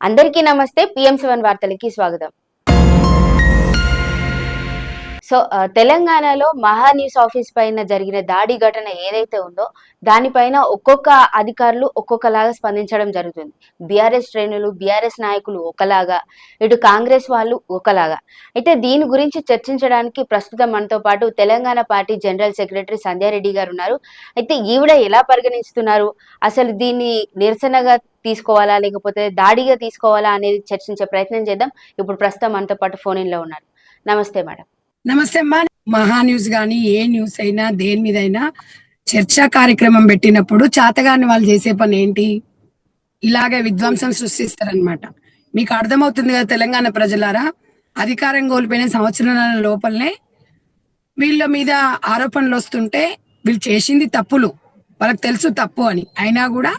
అందరికీ నమస్తే PM seven వార్తలకి స్వాగతం. సో తెలంగాణలో మహా న్యూస్ ఆఫీస్ పైన జరిగిన దాడి ఘటన ఏదైతే ఉందో దానిపైన ఒక్కొక్క అధికారులు ఒక్కొక్కలాగా స్పందించడం జరుగుతుంది. బీఆర్ఎస్ శ్రేణులు బీఆర్ఎస్ నాయకులు ఒకలాగా ఇటు కాంగ్రెస్ వాళ్ళు ఒకలాగా. అయితే దీని గురించి చర్చించడానికి ప్రస్తుతం మనతో పాటు Telangana party general secretary Sandhya Reddy గారు ఉన్నారు. అయితే ఈవిడ ఎలా పరిగణిస్తున్నారు? అసలు దీన్ని నిరసనగా తీసుకోవాలా లేకపోతే దాడిగా తీసుకోవాలా అనేది చర్చించే ప్రయత్నం చేద్దాం. ఇప్పుడు ప్రస్తుతం మనతో పాటు ఫోన్ ఇన్లో ఉన్నారు. నమస్తే మేడం. నమస్తే అమ్మా. మహా న్యూస్ కానీ ఏ న్యూస్ అయినా దేని మీద అయినా చర్చా కార్యక్రమం పెట్టినప్పుడు చాతగాని వాళ్ళు చేసే పని ఏంటి? ఇలాగే విధ్వంసం సృష్టిస్తారనమాట మీకు అర్థమవుతుంది కదా తెలంగాణ ప్రజలారా? అధికారం కోల్పోయిన సంవత్సరాల లోపలనే వీళ్ళ మీద ఆరోపణలు వస్తుంటే వీళ్ళు చేసింది తప్పులు. వాళ్ళకి తెలుసు తప్పు అని. అయినా కూడా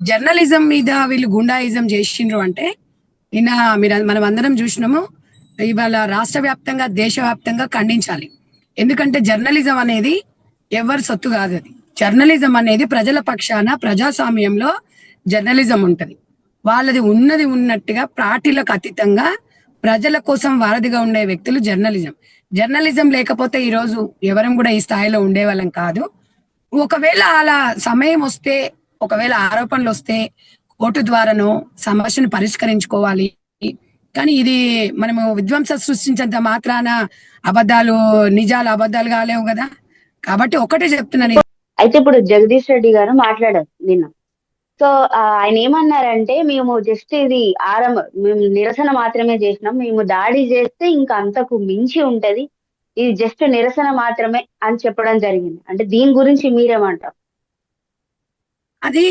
జర్నలిజం మీద వీళ్ళు గుండాయిజం చేసిండ్రు అంటే నిన్న మీరు మనం అందరం చూసినాము ఇవాళ రాష్ట్ర వ్యాప్తంగా దేశవ్యాప్తంగా ఖండించాలి. ఎందుకంటే జర్నలిజం అనేది ఎవరి సొత్తు కాదు అది. జర్నలిజం అనేది ప్రజల పక్షాన ప్రజాస్వామ్యంలో జర్నలిజం ఉంటుంది. వాళ్ళది ఉన్నది ఉన్నట్టుగా పార్టీలకు అతీతంగా ప్రజల కోసం వారధిగా ఉండే వ్యక్తులు జర్నలిజం. జర్నలిజం లేకపోతే ఈ రోజు ఎవరం కూడా ఈ స్థాయిలో ఉండేవాళ్ళం కాదు. ఒకవేళ అలా సమయం వస్తే ఒకవేళ ఆరోపణలు వస్తే కోర్టు ద్వారానో సమస్యను పరిష్కరించుకోవాలి. కానీ ఇది మనము విధ్వంస సృష్టించేంత మాత్రాన అబద్ధాలు నిజాలు అబద్ధాలు కాలేవు కదా. కాబట్టి ఒకటే చెప్తున్నాను అయితే ఇప్పుడు జగదీష్ రెడ్డి గారు మాట్లాడారు నిన్న. సో ఆయన ఏమన్నారంటే మేము జస్ట్ ఇది ఆరంభ మేము నిరసన మాత్రమే చేసినాం. మేము దాడి చేస్తే ఇంకా అంతకు మించి ఉంటది. ఇది జస్ట్ నిరసన మాత్రమే అని చెప్పడం జరిగింది. అంటే దీని గురించి మీరేమంటారు? అది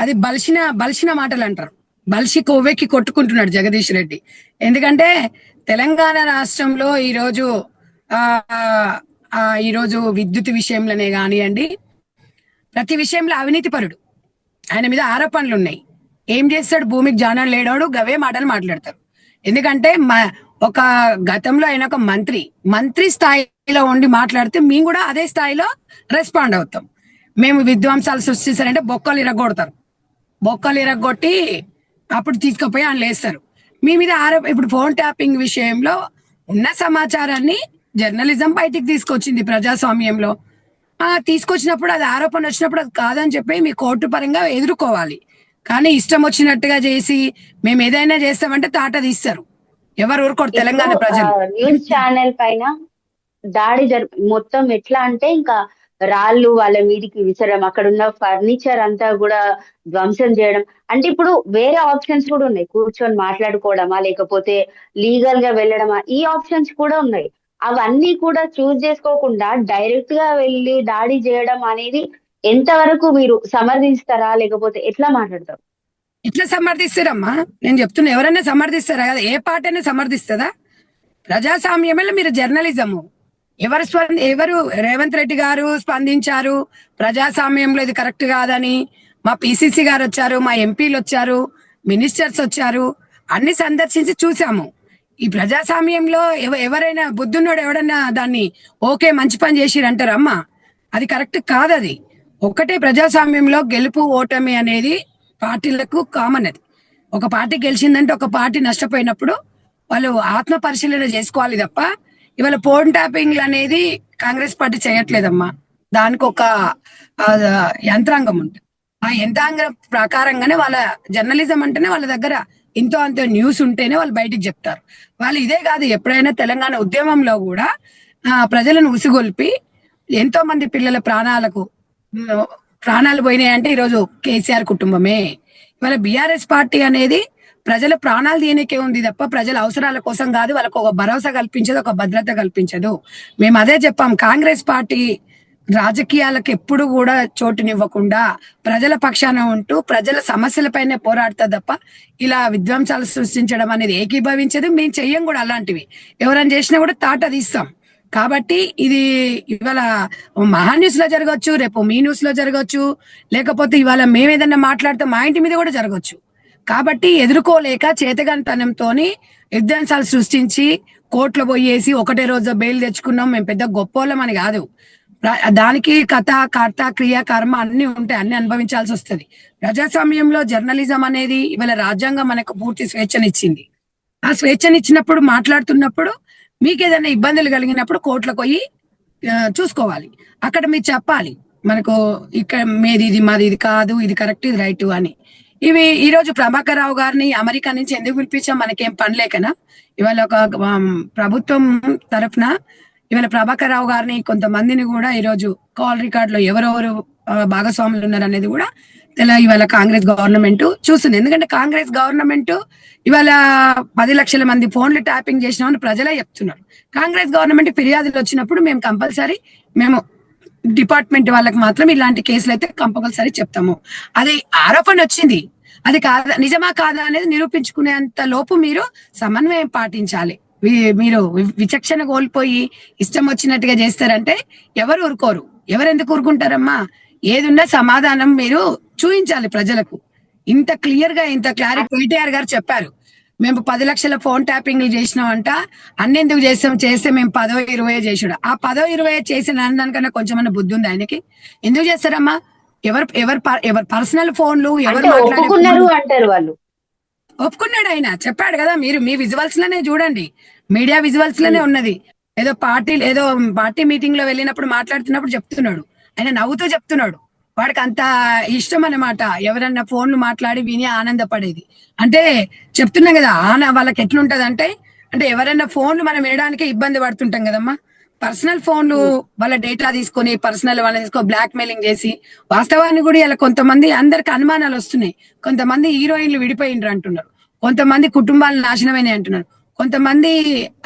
అది బలిసిన బలిసిన మాటలు అంటారు బల్షి కొవ్వెక్కి కొట్టుకుంటున్నాడు జగదీష్ రెడ్డి. ఎందుకంటే తెలంగాణ రాష్ట్రంలో ఈరోజు ఈరోజు విద్యుత్ విషయంలోనే కానివ్వండి ప్రతి విషయంలో అవినీతి పరుడు. ఆయన మీద ఆరోపణలు ఉన్నాయి. ఏం చేస్తాడు? భూమికి జానాలు లేడోడు గవే మాటలు మాట్లాడతారు. ఎందుకంటే ఒక గతంలో ఆయన ఒక మంత్రి మంత్రి స్థాయిలో ఉండి మాట్లాడితే మేము కూడా అదే స్థాయిలో రెస్పాండ్ అవుతాం. మేము విధ్వంసాలు సృష్టిస్తారంటే బొక్కలు ఇరగొడతారు. బొక్కలు ఇరగొట్టి అప్పుడు తీసుకుపోయి ఆయన లేస్తారు మీ మీద ఆరోప ఇప్పుడు ఫోన్ ట్యాపింగ్ విషయంలో ఉన్న సమాచారాన్ని జర్నలిజం బయటికి తీసుకొచ్చింది ప్రజాస్వామ్యంలో. ఆ తీసుకొచ్చినప్పుడు అది ఆరోపణ వచ్చినప్పుడు అది కాదని చెప్పి మీ కోర్టు పరంగా ఎదుర్కోవాలి. కానీ ఇష్టం వచ్చినట్టుగా చేసి మేము ఏదైనా చేస్తామంటే తాట తీస్తారు. ఎవరు ఊరుకోరు తెలంగాణ ప్రజలు. న్యూస్ ఛానల్ పైన దాడి జరి మొత్తం ఎట్లా అంటే ఇంకా రాళ్ళు వాళ్ళ మీదికి విసరడం అక్కడ ఉన్న ఫర్నిచర్ అంతా కూడా ధ్వంసం చేయడం. అంటే ఇప్పుడు వేరే ఆప్షన్స్ కూడా ఉన్నాయి. కూర్చొని మాట్లాడుకోవడమా లేకపోతే లీగల్గా వెళ్ళడమా ఈ ఆప్షన్స్ కూడా ఉన్నాయి. అవన్నీ కూడా చూస్ చేసుకోకుండా డైరెక్ట్గా వెళ్ళి దాడి చేయడం అనేది ఎంతవరకు మీరు సమర్థిస్తారా లేకపోతే ఎట్లా మాట్లాడతారు? ఎట్లా సమర్థిస్తారమ్మా. నేను చెప్తున్నా ఎవరైనా సమర్థిస్తారా? కదా ఏ పార్టీ అయినా సమర్థిస్తుందా? ప్రజాస్వామ్యమే మీరు జర్నలిజము ఎవరు స్పంద ఎవరు రేవంత్ రెడ్డి గారు స్పందించారు? ప్రజాస్వామ్యంలో ఇది కరెక్ట్ కాదని మా పిసిసి గారు వచ్చారు మా ఎంపీలు వచ్చారు మినిస్టర్స్ వచ్చారు అన్ని సందర్శించి చూసాము. ఈ ప్రజాస్వామ్యంలో ఎవ- ఎవరైనా బుద్ధున్నోడు ఎవడన్నా దాన్ని ఓకే మంచి పని చేసిరంటారమ్మా అది కరెక్ట్ కాదు అది ఒకటే ప్రజాస్వామ్యంలో గెలుపు ఓటమి అనేది పార్టీలకు కామన్ అది ఒక పార్టీ గెలిచిందంటే ఒక పార్టీ నష్టపోయినప్పుడు వాళ్ళు ఆత్మ పరిశీలన చేసుకోవాలి తప్ప ఇవాళ ఫోన్ ట్యాపింగ్ అనేది కాంగ్రెస్ పార్టీ చేయట్లేదమ్మా. దానికి ఒక యంత్రాంగం ఉంటుంది ఆ యంత్రాంగం ప్రకారంగానే వాళ్ళ జర్నలిజం అంటేనే వాళ్ళ దగ్గర ఇంతో అంత న్యూస్ ఉంటేనే వాళ్ళు బయటికి చెప్తారు. వాళ్ళు ఇదే కాదు ఎప్పుడైనా తెలంగాణ ఉద్యమంలో కూడా ఆ, ప్రజలను ఉసిగొల్పి ఎంతో మంది పిల్లల ప్రాణాలకు ప్రాణాలు పోయినాయి అంటే ఈరోజు కేసీఆర్ కుటుంబమే. ఇవాళ బీఆర్ఎస్ పార్టీ అనేది ప్రజల ప్రాణాలు దేనికే ఉంది తప్ప ప్రజల అవసరాల కోసం కాదు వాళ్ళకు ఒక భరోసా కల్పించదు ఒక భద్రత కల్పించదు. మేము అదే చెప్పాం కాంగ్రెస్ పార్టీ రాజకీయాలకు ఎప్పుడు కూడా చోటునివ్వకుండా ప్రజల పక్షాన ఉంటూ ప్రజల సమస్యలపైనే పోరాడుతుంది తప్ప ఇలా విధ్వంసాలు సృష్టించడం అనేది ఏకీభవించదు. మేము చెయ్యం కూడా అలాంటివి. ఎవరైనా చేసినా కూడా తాట తీస్తాం. కాబట్టి ఇది ఇవాళ మహా న్యూస్లో జరగవచ్చు రేపు మీ న్యూస్లో జరగవచ్చు లేకపోతే ఇవాళ మేము ఏదన్నా మాట్లాడితే మా ఇంటి మీద కూడా జరగచ్చు. కాబట్టి ఎదుర్కోలేక చేతగానితనంతోని విధ్వంసాలు సృష్టించి కోర్టులో పోయేసి ఒకటే రోజు బెయిల్ తెచ్చుకున్నాం. మేము పెద్ద గొప్పోళ్ళం అని కాదు. దానికి కథ కర్త క్రియ కర్మ అన్ని ఉంటాయి. అన్ని అనుభవించాల్సి వస్తుంది. ప్రజాస్వామ్యంలో జర్నలిజం అనేది ఇవాళ రాజ్యాంగం మనకు పూర్తి స్వేచ్ఛనిచ్చింది. ఆ స్వేచ్ఛనిచ్చినప్పుడు మాట్లాడుతున్నప్పుడు మీకు ఏదైనా ఇబ్బందులు కలిగినప్పుడు కోర్టులకు పోయి చూసుకోవాలి. అక్కడ మీరు చెప్పాలి. మనకు ఇక్కడ మీది ఇది మాది ఇది కాదు ఇది కరెక్ట్ ఇది రైట్ అని. ఇవి ఈ రోజు ప్రభాకర్ రావు గారిని అమెరికా నుంచి ఎందుకు పిలిపించాం? మనకేం పని లేకనా? ఇవాళ ఒక ప్రభుత్వం తరఫున ఇవాళ ప్రభాకర్ రావు గారిని కొంతమందిని కూడా ఈ రోజు కాల్ రికార్డ్లో ఎవరెవరు భాగస్వాములు ఉన్నారు అనేది కూడా ఇలా ఇవాళ కాంగ్రెస్ గవర్నమెంట్ చూస్తుంది. ఎందుకంటే కాంగ్రెస్ గవర్నమెంట్ ఇవాళ పది లక్షల మంది ఫోన్లు ట్యాపింగ్ చేసినామని ప్రజలే చెప్తున్నారు. కాంగ్రెస్ గవర్నమెంట్ ఫిర్యాదులు వచ్చినప్పుడు మేము కంపల్సరీ మేము డిపార్ట్మెంట్ వాళ్ళకి మాత్రం ఇలాంటి కేసులు అయితే కంపల్సరీ చెప్తాము. అది ఆరోపణ వచ్చింది. అది కాదా నిజమా కాదా అనేది నిరూపించుకునేంత లోపు మీరు సమన్వయం పాటించాలి. మీరు వి- విచక్షణ కోల్పోయి ఇష్టం వచ్చినట్టుగా చేస్తారంటే ఎవరు ఊరుకోరు. ఎవరు ఎందుకు ఊరుకుంటారమ్మా? ఏదున్నా సమాధానం మీరు చూపించాలి ప్రజలకు. ఇంత క్లియర్గా ఇంత క్లారిటీ కేటీఆర్ గారు చెప్పారు. మేము పది లక్షల ఫోన్ ట్యాపింగ్ చేసినామంట. అన్ని ఎందుకు చేస్తాం? చేస్తే మేము పదో ఇరవై చేసుడు ఆ పదో ఇరవై చేసిన దానికన్నా కొంచెం బుద్ధి ఉంది ఆయనకి? ఎందుకు చేస్తారమ్మా? ఎవరు ఎవరు ఎవరు పర్సనల్ ఫోన్లు ఎవరు అంటారు వాళ్ళు. ఒప్పుకున్నాడు ఆయన. చెప్పాడు కదా మీరు మీ విజువల్స్లోనే చూడండి. మీడియా విజువల్స్లోనే ఉన్నది. ఏదో పార్టీ ఏదో పార్టీ మీటింగ్లో వెళ్ళినప్పుడు మాట్లాడుతున్నప్పుడు చెప్తున్నాడు. ఆయన నవ్వుతూ చెప్తున్నాడు. వాడికి అంత ఇష్టం అన్నమాట. ఎవరన్నా ఫోన్లు మాట్లాడి విని ఆనందపడేది. అంటే చెప్తున్నాం కదా ఆన వాళ్ళకి ఎట్లుంటది అంటే అంటే ఎవరైనా ఫోన్లు మనం వినడానికి ఇబ్బంది పడుతుంటాం కదమ్మా. పర్సనల్ ఫోన్లు వాళ్ళ డేటా తీసుకొని పర్సనల్ వాళ్ళని తీసుకొని బ్లాక్ మెయిలింగ్ చేసి వాస్తవాన్ని కూడా ఇలా కొంతమంది అందరికి అనుమానాలు వస్తున్నాయి. కొంతమంది హీరోయిన్లు విడిపోయినరు అంటున్నారు. కొంతమంది కుటుంబాలు నాశనమైనాయి అంటున్నారు. కొంతమంది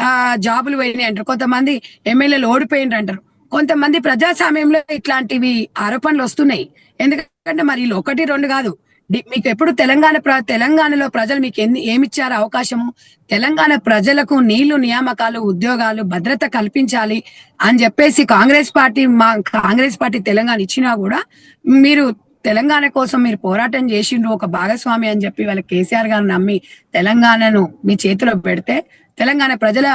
ఆ జాబులు పోయినాయి అంటారు కొంతమంది ఎమ్మెల్యేలు ఓడిపోయినరు అంటారు. కొంతమంది ప్రజాస్వామ్యంలో ఇట్లాంటివి ఆరోపణలు వస్తున్నాయి. ఎందుకంటే మరి వీళ్ళు ఒకటి రెండు కాదు. మీకు ఎప్పుడు తెలంగాణ ప్ర- తెలంగాణలో ప్రజలు మీకు ఎన్ని ఏమిచ్చారు అవకాశము? తెలంగాణ ప్రజలకు నీళ్ళు నియామకాలు ఉద్యోగాలు భద్రత కల్పించాలి అని చెప్పేసి కాంగ్రెస్ పార్టీ మా కాంగ్రెస్ పార్టీ తెలంగాణ ఇచ్చినా కూడా మీరు తెలంగాణ కోసం మీరు పోరాటం చేసిండ్రు ఒక భాగస్వామి అని చెప్పి వాళ్ళ కేసీఆర్ గారు నమ్మి తెలంగాణను మీ చేతిలో పెడితే తెలంగాణ ప్రజల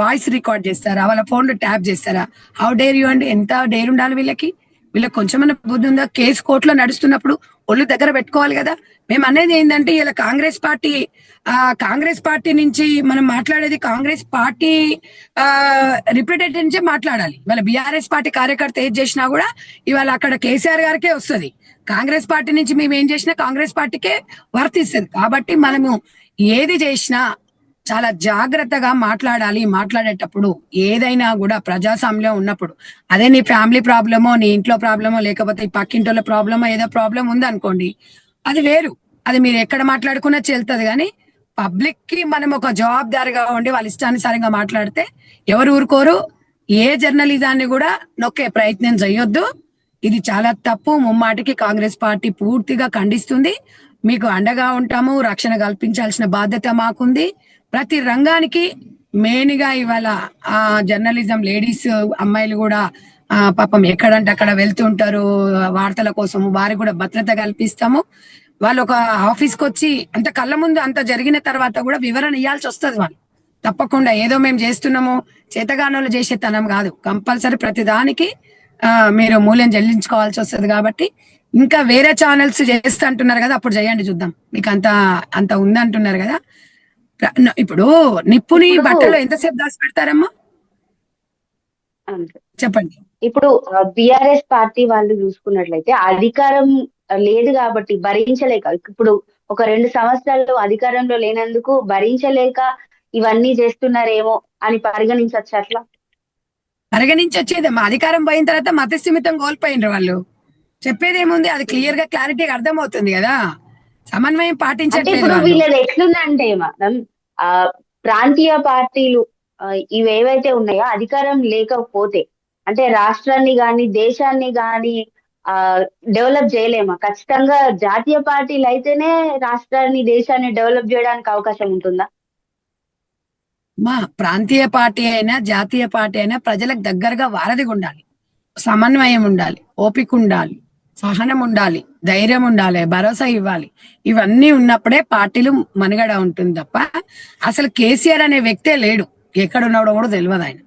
వాయిస్ రికార్డ్ చేస్తారా? వాళ్ళ ఫోన్లు ట్యాప్ చేస్తారా? హౌ డేర్ యూ అండి? ఎంత డేర్ ఉండాలి వీళ్ళకి? వీళ్ళకి కొంచెమన్నా బుద్ధి ఉందా? కేసు కోర్టులో నడుస్తున్నప్పుడు ఒళ్ళు దగ్గర పెట్టుకోవాలి కదా? మేము అనేది ఏంటంటే ఇలా కాంగ్రెస్ పార్టీ ఆ కాంగ్రెస్ పార్టీ నుంచి మనం మాట్లాడేది కాంగ్రెస్ పార్టీ ఆ రిప్రజెంటేటివ్ నుంచే మాట్లాడాలి. వాళ్ళ బీఆర్ఎస్ పార్టీ కార్యకర్త ఏది చేసినా కూడా ఇవాళ అక్కడ కేసీఆర్ గారికే వస్తది. కాంగ్రెస్ పార్టీ నుంచి మేము ఏం చేసినా కాంగ్రెస్ పార్టీకే వర్తిస్తుంది. కాబట్టి మనము ఏది చేసినా చాలా జాగ్రత్తగా మాట్లాడాలి. మాట్లాడేటప్పుడు ఏదైనా కూడా ప్రజాస్వామ్యం ఉన్నప్పుడు. అదే నీ ఫ్యామిలీ ప్రాబ్లమో నీ ఇంట్లో ప్రాబ్లమో లేకపోతే ఈ పక్కింటోళ్ళ ప్రాబ్లమో ఏదో ప్రాబ్లం ఉందనుకోండి అది వేరు. అది మీరు ఎక్కడ మాట్లాడుకున్నా చెల్తుంది. కానీ పబ్లిక్కి మనం ఒక జవాబుదారిగా ఉండి వాళ్ళ ఇష్టానుసారంగా మాట్లాడితే ఎవరు ఊరుకోరు? ఏ జర్నలిజాన్ని కూడా నొక్కే ప్రయత్నం చేయొద్దు. ఇది చాలా తప్పు. ముమ్మాటికి కాంగ్రెస్ పార్టీ పూర్తిగా ఖండిస్తుంది. మీకు అండగా ఉంటాము రక్షణ కల్పించాల్సిన బాధ్యత మాకుంది. ప్రతి రంగానికి మెయిన్గా ఇవాళ ఆ జర్నలిజం లేడీస్ అమ్మాయిలు కూడా ఆ పాపం ఎక్కడంటే అక్కడ వెళ్తుంటారు వార్తల కోసం వారికి కూడా భద్రత కల్పిస్తాము. వాళ్ళు ఒక ఆఫీస్కి వచ్చి అంత కళ్ళ ముందు అంత జరిగిన తర్వాత కూడా వివరణ ఇవ్వాల్సి వస్తుంది వాళ్ళు. తప్పకుండా ఏదో మేము చేస్తున్నాము చేతగానోళ్ళు చేసే తనం కాదు. కంపల్సరీ ప్రతి దానికి మీరు మూల్యం చెల్లించుకోవాల్సి వస్తుంది కాబట్టి ఇంకా వేరే ఛానల్స్ చేస్తా అంటున్నారు కదా అప్పుడు చేయండి చూద్దాం. మీకు అంత అంత ఉంది అంటున్నారు కదా ఇప్పుడు నిప్పుని బట్టలో ఎంతసేపు దాచి పెడతారమ్మా. చెప్పండి. ఇప్పుడు బిఆర్ఎస్ పార్టీ వాళ్ళు చూసుకున్నట్లయితే అధికారం లేదు కాబట్టి భరించలేక ఇప్పుడు ఒక రెండు సంవత్సరాలు అధికారంలో లేనందుకు భరించలేక ఇవన్నీ చేస్తున్నారేమో అని పరిగణించచ్చు అట్లా? పరిగణించి వచ్చేదమ్మా అధికారం పోయిన తర్వాత మతస్థిమితం కోల్పోయినరు వాళ్ళు. చెప్పేది ఏముంది అది క్లియర్గా క్లారిటీగా అర్థమవుతుంది కదా? సమన్వయం పాటించట్లేదు. వీళ్ళది ఎట్లుందంటే మనం ఆ ప్రాంతీయ పార్టీలు ఆ, ఇవి ఏవైతే ఉన్నాయో అధికారం లేకపోతే అంటే రాష్ట్రాన్ని గాని దేశాన్ని గాని ఆ డెవలప్ చేయలేమా? ఖచ్చితంగా జాతీయ పార్టీలు అయితేనే రాష్ట్రాన్ని దేశాన్ని డెవలప్ చేయడానికి అవకాశం ఉంటుందా? మా ప్రాంతీయ పార్టీ అయినా జాతీయ పార్టీ అయినా ప్రజలకు దగ్గరగా వారధిగా ఉండాలి. సమన్వయం ఉండాలి. ఓపిక ఉండాలి. సహనం ఉండాలి ధైర్యం ఉండాలి భరోసా ఇవ్వాలి. ఇవన్నీ ఉన్నప్పుడే పార్టీలు మనుగడ ఉంటుంది తప్ప అసలు కేసీఆర్ అనే వ్యక్తే లేడు. ఎక్కడ ఉన్నాడో కూడా తెలియదు ఆయన.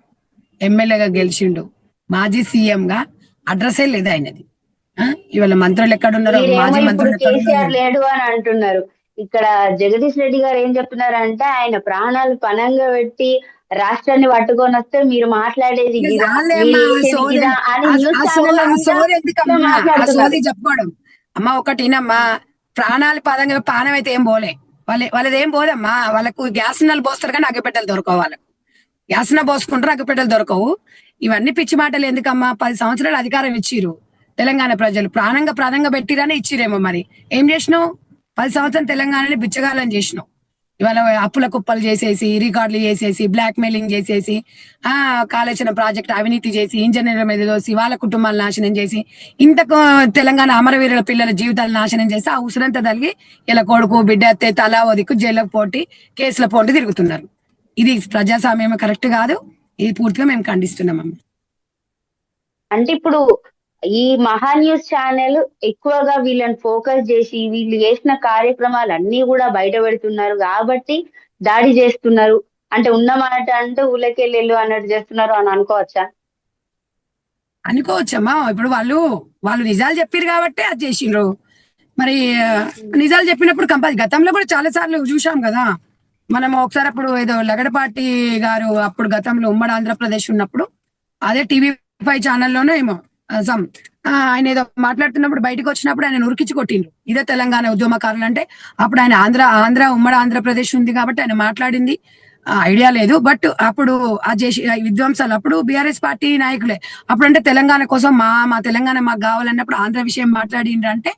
ఎమ్మెల్యేగా గెలిచిండు. మాజీ సీఎం గా అడ్రస్సే లేదు ఆయనది? ఇవాళ మంత్రులు ఎక్కడున్నారో మాజీ మంత్రులు లేడు అని అంటున్నారు. ఇక్కడ జగదీష్ రెడ్డి గారు ఏం చెప్తున్నారంటే ఆయన ప్రాణాలు పనంగా పెట్టి రాష్ట్రాన్ని పట్టుకొని వస్తే మీరు మాట్లాడేది చెప్పుకోవడం. అమ్మా ఒకటినమ్మా ప్రాణాలు పదంగా పానం అయితే ఏం పోలే. వాళ్ళ వాళ్ళది ఏం పోదమ్మా? వాళ్ళకు గ్యాస్ నల్ పోస్తారు కానీ అగ్గిపెట్టెలు దొరకవు వాళ్ళకు. గ్యాస్ న పోసుకుంటారు అగ్గిపెట్టెలు దొరకవు. ఇవన్నీ పిచ్చి మాటలు ఎందుకమ్మా? పది సంవత్సరాలు అధికారం ఇచ్చిరు తెలంగాణ ప్రజలు. ప్రాణంగా ప్రాణంగా పెట్టిరని ఇచ్చిరేమో మరి. ఏం చేసినావు? పది సంవత్సరం తెలంగాణని బిచ్చగాలని చేసినావు. ఇవాళ అప్పుల కుప్పలు చేసేసి రికార్డులు చేసేసి బ్లాక్ మెయిలింగ్ చేసేసి ఆ కాళేశ్వరం ప్రాజెక్ట్ అవినీతి చేసి ఇంజనీర్ల మీద దోసి వాళ్ళ కుటుంబాలు నాశనం చేసి ఇంత తెలంగాణ అమరవీరుల పిల్లల జీవితాలు నాశనం చేసి ఆ ఉసురంతా తలిగి ఇలా కొడుకు బిడ్డ అత్తే తలా ఒదికు జైలకు పోటీ కేసుల పోటీ తిరుగుతున్నారు. ఇది ప్రజాస్వామ్యం కరెక్ట్ కాదు ఇది పూర్తిగా మేము ఖండిస్తున్నాం అంటే ఇప్పుడు ఈ మహా న్యూస్ ఛానల్ ఎక్కువగా వీళ్ళని ఫోకస్ చేసి వీళ్ళు చేసిన కార్యక్రమాలు అన్ని కూడా బయట పెడుతున్నారు కాబట్టి దాడి చేస్తున్నారు. అంటే ఉన్నమాట అంటే ఊళ్ళకెళ్ళి అన్నట్టు చేస్తున్నారు అని అనుకోవచ్చా? అనుకోవచ్చమ్మా. ఇప్పుడు వాళ్ళు వాళ్ళు నిజాలు చెప్పారు కాబట్టి అది చేసిండ్రు. మరి నిజాలు చెప్పినప్పుడు కంపల్సరీ గతంలో కూడా చాలా సార్లు చూసాం కదా. మనం ఒకసారి అప్పుడు ఏదో లగడపాటి గారు అప్పుడు గతంలో ఉమ్మడి ఆంధ్రప్రదేశ్ ఉన్నప్పుడు అదే టీవీ ఫైవ్ ఛానల్లోనే ఏమో సమ్ ఆయన ఏదో మాట్లాడుతున్నప్పుడు బయటకు వచ్చినప్పుడు ఆయన ఉరికించి కొట్టిండ్రు. ఇదే తెలంగాణ ఉద్యమకారులు అంటే అప్పుడు ఆయన ఆంధ్ర ఆంధ్ర ఉమ్మడి ఆంధ్రప్రదేశ్ ఉంది కాబట్టి ఆయన మాట్లాడింది. ఆ, ఐడియా లేదు. బట్ అప్పుడు ఆ చేసి ఆ విధ్వంసాలు అప్పుడు బీఆర్ఎస్ పార్టీ నాయకులే. అప్పుడు అంటే తెలంగాణ కోసం మా మా తెలంగాణ మాకు కావాలన్నప్పుడు ఆంధ్ర విషయం మాట్లాడిండ్రు అంటే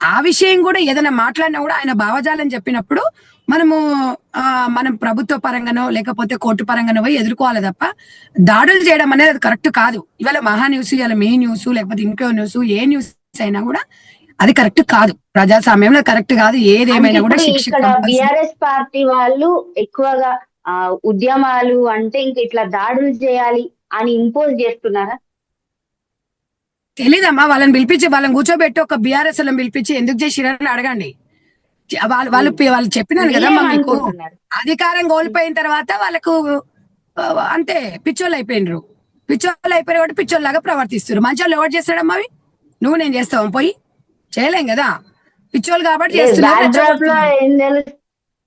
ఆ విషయం కూడా ఏదైనా మాట్లాడినా కూడా ఆయన భావజాలని చెప్పినప్పుడు మనము ఆ మనం ప్రభుత్వ పరంగానో లేకపోతే కోర్టు పరంగానో పోయి ఎదుర్కోవాలి తప్ప దాడులు చేయడం అనేది అది కరెక్ట్ కాదు. ఇవాళ మహా న్యూస్ ఇవాళ మీ న్యూస్ లేకపోతే ఇంకో న్యూస్ ఏ న్యూస్ అయినా కూడా అది కరెక్ట్ కాదు. ప్రజాస్వామ్యంలో కరెక్ట్ కాదు. ఏదేమైనా కూడా శిక్ష. బిఆర్ఎస్ పార్టీ వాళ్ళు ఎక్కువగా ఆ ఉద్యమాలు అంటే ఇంక ఇట్లా దాడులు చేయాలి అని ఇంపోజ్ చేస్తున్నారా? తెలీదమ్మా. వాళ్ళని పిలిపించి వాళ్ళని కూర్చోబెట్టి ఒక బీఆర్ఎస్ పిలిపించి ఎందుకు చేసిరని అడగండి. వాళ్ళు వాళ్ళు వాళ్ళు చెప్పినాను కదమ్మా మీకు? అధికారం కోల్పోయిన తర్వాత వాళ్ళకు అంతే పిచ్చోళ్ళు అయిపోయినరు. పిచ్చోళ్ళు అయిపోయిన కాబట్టి పిచ్చోళ్ళలాగా ప్రవర్తిస్తారు మంచోళ్ళు ఎవరు చేస్తాడమ్మా అవి? నువ్వు నేను చేస్తావు? పోయి. చేయలేం కదా. పిచ్చోళ్ళు కాబట్టి చేస్తున్నారు బ్యాక్ డ్రాప్లో. ఏం తెలుసు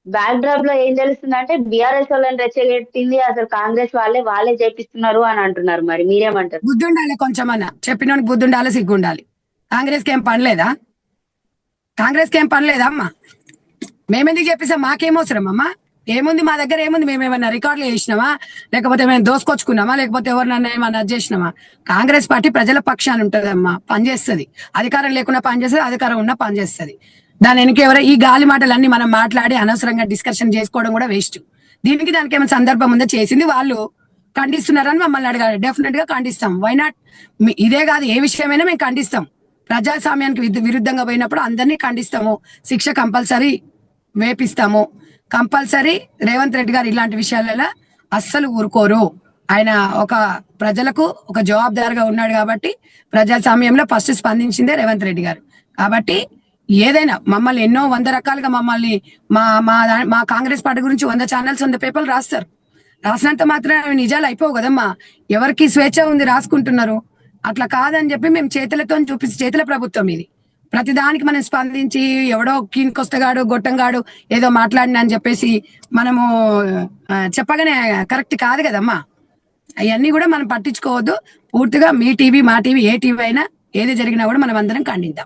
బ్యాక్ డ్రాప్లో ఏం తెలుస్తుంది అంటే బీఆర్ఎస్ వాళ్ళని రెచ్చగొట్టింది అసలు కాంగ్రెస్ వాళ్ళే వాళ్ళే చేపిస్తున్నారు అని అంటున్నారు మరి. మీరేమంటారు? బుద్ధి ఉండాలి కొంచెం అన్న చెప్పినోనికి బుద్ధి ఉండాలి సిగ్గు ఉండాలి కాంగ్రెస్కి ఏం పని లేదా? కాంగ్రెస్కి ఏం పని అమ్మా మేమెందుకు చెప్పిస్తాం మాకేం అవసరం అమ్మా ఏముంది మా దగ్గర? ఏముంది? మేము ఏమైనా రికార్డులు చేసినామా? లేకపోతే మేము దోసుకొచ్చుకున్నామా? లేకపోతే ఎవరినన్నా ఏమన్నా చేసినామా? కాంగ్రెస్ పార్టీ ప్రజల పక్షాన్ని ఉంటదమ్మా. పనిచేస్తుంది. అధికారం లేకుండా పనిచేస్తుంది. అధికారం ఉన్నా పనిచేస్తుంది. దాని వెనక ఎవరో ఈ గాలి మాటలన్నీ మనం మాట్లాడి అనవసరంగా డిస్కషన్ చేసుకోవడం కూడా వేస్ట్. దీనికి దానికి ఏమైనా సందర్భం ఉందో? చేసింది వాళ్ళు. ఖండిస్తున్నారని మమ్మల్ని అడగాలి. డెఫినెట్గా ఖండిస్తాం. వై నాట్ ఇదే కాదు. ఏ విషయమైనా మేము ఖండిస్తాం. ప్రజాస్వామ్యానికి విరుద్ధంగా పోయినప్పుడు అందరినీ ఖండిస్తాము. శిక్ష కంపల్సరీ వేపిస్తాము. కంపల్సరీ రేవంత్ రెడ్డి గారు ఇలాంటి విషయాలలో అస్సలు ఊరుకోరు. ఆయన ఒక ప్రజలకు ఒక జవాబుదారుగా ఉన్నాడు కాబట్టి ప్రజాస్వామ్యంలో ఫస్ట్ స్పందించిందే రేవంత్ రెడ్డి గారు. కాబట్టి ఏదైనా మమ్మల్ని ఎన్నో వంద రకాలుగా మమ్మల్ని మా మా మా కాంగ్రెస్ పార్టీ గురించి వంద ఛానల్స్ వంద పేపర్లు రాస్తారు. రాసినంత మాత్రం నిజాలు అయిపోవు కదమ్మా. ఎవరికి స్వేచ్ఛ ఉంది రాసుకుంటున్నారు. అట్లా కాదని చెప్పి మేము చేతులతో చూపిస్తే చేతుల ప్రభుత్వం ఇది. ప్రతిదానికి మనం స్పందించి ఎవడో కీనికొస్తగాడు గొట్టంగాడు ఏదో మాట్లాడిన అని చెప్పేసి మనము చెప్పగానే కరెక్ట్ కాదు కదమ్మా. అవన్నీ కూడా మనం పట్టించుకోవద్దు. పూర్తిగా మీ టీవీ మా టీవీ ఏ టీవీ అయినా ఏది జరిగినా కూడా మనం అందరం ఖండిద్దాం.